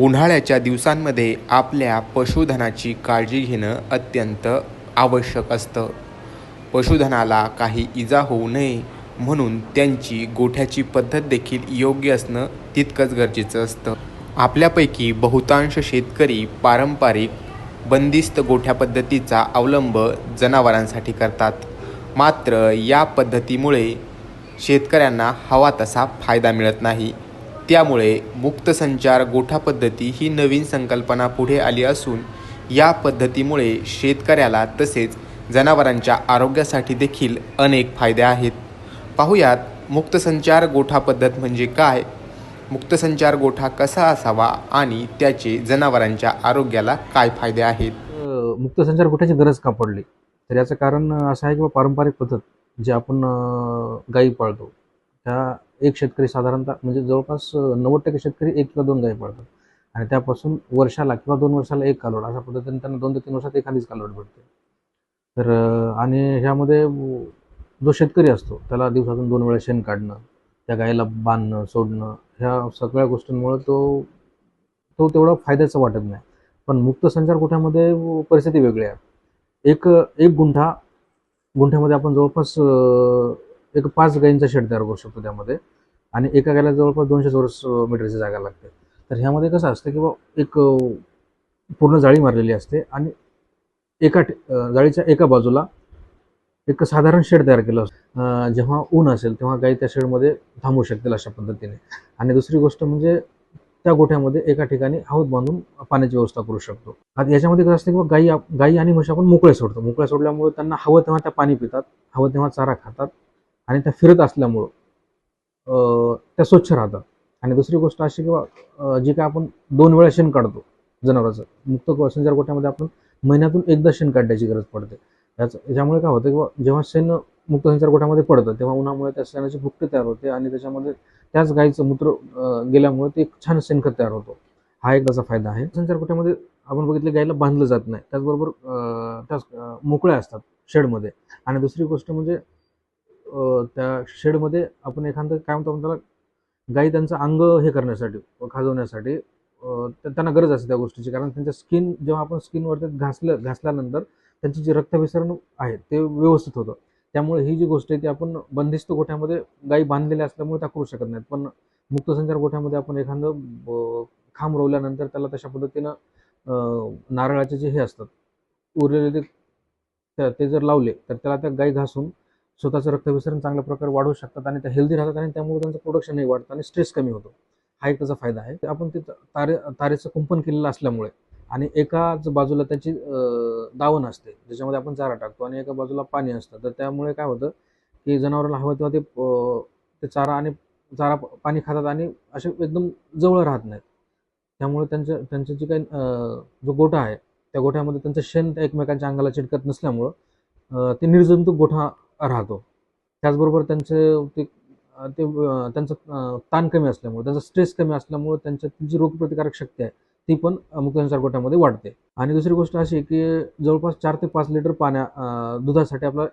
उन्हाळ्याच्या दिवसांमध्ये आपल्या पशुधनाची काळजी घेणं अत्यंत आवश्यक असतं. पशुधनाला काही इजा होऊ नये म्हणून त्यांची गोठ्याची पद्धत देखील योग्य असणं तितकंच गरजेचं असतं. आपल्यापैकी बहुतांश शेतकरी पारंपरिक बंदिस्त गोठ्या पद्धतीचा अवलंब जनावरांसाठी करतात. मात्र या पद्धतीमुळे शेतकऱ्यांना हवा तसा फायदा मिळत नाही. त्यामुळे मुक्त संचार गोठा पद्धती ही नवीन संकल्पना पुढे आली असून या पद्धतीमुळे शेतकऱ्याला तसेच जनावरांच्या आरोग्यासाठी देखील अनेक फायदे आहेत. पाहुयात मुक्तसंचार गोठा पद्धत म्हणजे काय? मुक्तसंचार गोठा कसा असावा आणि त्याचे जनावरांच्या आरोग्याला काय फायदे आहेत? मुक्तसंचार गोठ्याची गरज का पडली? तर याचं कारण असं आहे की पारंपरिक पद्धत जे आपण गाई गायी पाळतो. त्या एक शेतकरी साधारणतः म्हणजे जवळपास नव्वद टक्के शेतकरी एक किंवा दोन गाई पाळतात. आणि त्यापासून वर्षाला किंवा दोन वर्षाला एक कालवड अशा पद्धतीने त्यांना दोन ते तीन वर्षात एखादीच कालवड भेटते. तर आणि ह्यामध्ये जो शेतकरी असतो त्याला दिवसातून दोन वेळा शेण काढणं त्या गायीला बांधणं सोडणं ह्या सगळ्या गोष्टींमुळे तो तो तेवढा फायद्याचा वाटत नाही. पण मुक्त संचार गोठ्यामध्ये परिस्थिती वेगळी आहे. एक एक गुंठा गुंठ्यामध्ये आपण जवळपास एक पाच गायींचा शेड तयार करू शकतो त्यामध्ये. आणि एका गायला जवळपास दोनशे चौरस मीटरची जागा लागते. तर ह्यामध्ये कसं असतं की बा एक पूर्ण जाळी मारलेली असते आणि एका ठि- जाळीच्या एका बाजूला एक साधारण शेड तयार केलं असतं. जेव्हा ऊन असेल तेव्हा गाई त्या शेडमध्ये थांबू शकतील अशा पद्धतीने. आणि दुसरी गोष्ट म्हणजे त्या गोठ्यामध्ये एका ठिकाणी हौद बांधून पाण्याची व्यवस्था करू शकतो. आता याच्यामध्ये कसं असतं की गाई गाई आणि म्हशी आपण मोकळे सोडतो. मोकळे सोडल्यामुळे त्यांना हवं तेव्हा त्या पाणी पितात हवं तेव्हा चारा खातात आणि त्या फिरत असल्यामुळं त्या स्वच्छ राहतात. आणि दुसरी गोष्ट अशी की बा जी काय आपण दोन वेळा शेण काढतो जनावराचं मुक्त संचार गोठ्यामध्ये आपण महिन्यातून एकदा शेण काढण्याची गरज पडते. याचं याच्यामुळे काय होतं की जेव्हा शेण मुक्त संचार गोठ्यामध्ये पडतं तेव्हा उन्हामुळे त्या शेणाची भुकटी तयार होते आणि त्याच्यामध्ये त्याच गाईचं मूत्र गेल्यामुळे ते एक छान शेणखत तयार होतो. हा एक त्याचा फायदा आहे. संचार गोठ्यामध्ये आपण बघितलं गाईला बांधलं जात नाही. त्याचबरोबर त्याच मोकळ्या असतात शेडमध्ये. आणि दुसरी गोष्ट म्हणजे त्या शेडमध्ये आपण एखादं काय म्हणतो आपण त्याला गाई त्यांचं अंग हे करण्यासाठी खाजवण्यासाठी त्या- त्यांना गरज असते त्या गोष्टीची. कारण त्यांच्या स्किन जेव्हा आपण स्किनवरती घासलं घासल्यानंतर त्यांची जी रक्तभिसरण आहे ते व्यवस्थित होतं. त्यामुळे ही जी गोष्ट आहे ती आपण बंदिस्त गोठ्यामध्ये गायी बांधलेल्या असल्यामुळे त्या करू शकत नाहीत. पण मुक्तसंचार गोठ्यामध्ये आपण एखादं ब- खांब रोवल्यानंतर त्याला तशा पद्धतीनं नारळाचे जे हे असतात उरलेले ते त्या- ते जर लावले तर त्याला त्या गाई घासून स्वतःचं रक्तभिसरण चांगल्या प्रकारे वाढवू शकतात आणि त्या हेल्दी राहतात आणि त्यामुळे त्यांचं प्रोडक्शनही वाढतं आणि स्ट्रेस कमी होतो. हा एक त्याचा फायदा आहे. आपण ते तारे तारेचं कुंपण केलेलं असल्यामुळे आणि एकाच बाजूला त्याची दावण असते. ज्याच्यामध्ये आपण चारा टाकतो आणि एका बाजूला पाणी असतं. तर त्यामुळे काय होतं की जनावरांना हवं तेव्हा ते ते चारा आणि चारा पाणी खातात आणि असे एकदम जवळ राहत नाहीत. त्यामुळे त्यांचं त्यांचं जे काही जो गोठा आहे त्या गोठ्यामध्ये त्यांचं शेण एकमेकांच्या अंगाला चिटकत नसल्यामुळं ते निर्जंतुक गोठा राहतो. त्याचबरोबर त्यांचं ते ते त्यांचं ताण कमी असल्यामुळे त्यांचा स्ट्रेस कमी असल्यामुळे त्यांच्या जी रोगप्रतिकारक शक्ती आहे ती पण मुक्तांच्या गोठ्यामध्ये वाढते. आणि दुसरी गोष्ट अशी आहे की जवळपास चार ते पाच लिटर पाण्या दुधासाठी आपला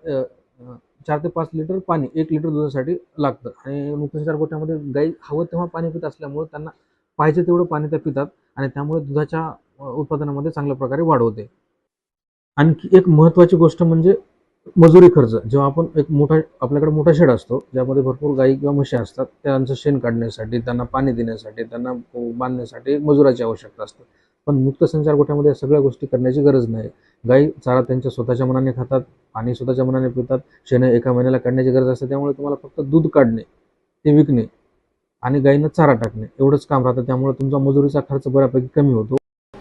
चार ते पाच लिटर पाणी एक लिटर दुधासाठी लागतं. आणि मुक्तांच्या गोठ्यामध्ये गाई हवं तेव्हा पाणी पित असल्यामुळे त्यांना पाहिजे तेवढं पाणी त्या पितात आणि त्यामुळे दुधाच्या उत्पादनामध्ये चांगल्या प्रकारे वाढ होते. आणखी एक महत्त्वाची गोष्ट म्हणजे मजुरी खर्च जेव्हा आपण एक मोठा आपल्याकडे मोठा शेड असतो ज्यामध्ये भरपूर गाई किंवा म्हशी असतात त्यांचं शेण काढण्यासाठी त्यांना पाणी देण्यासाठी त्यांना बांधण्यासाठी मजुराची आवश्यकता असते. पण मुक्त संचार गोठ्यामध्ये सगळ्या गोष्टी करण्याची गरज नाही. गाई चारा त्यांच्या स्वतःच्या मनाने खातात पाणी स्वतःच्या मनाने पितात शेण एका महिन्याला काढण्याची गरज असते त्यामुळे तुम्हाला फक्त दूध काढणे ते विकणे आणि गाईंना चारा टाकणे एवढंच काम राहतं. त्यामुळे तुमचा मजुरीचा खर्च बऱ्यापैकी कमी होतो.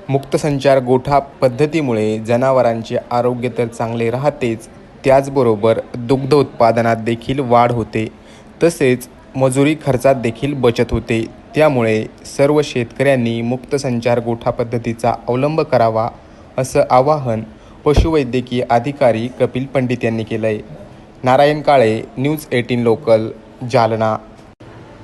मुक्तसंचार गोठा पद्धतीमुळे जनावरांचे आरोग्य तर चांगले राहतेच त्याचबरोबर दुग्ध उत्पादनात देखील वाढ होते. तसेच मजुरी खर्चात देखील बचत होते. त्यामुळे सर्व शेतकऱ्यांनी मुक्त संचार गोठा पद्धतीचा अवलंब करावा असं आवाहन पशुवैद्यकीय अधिकारी कपिल पंडित यांनी केलं आहे Narayan Kale news eighteen local Jalna.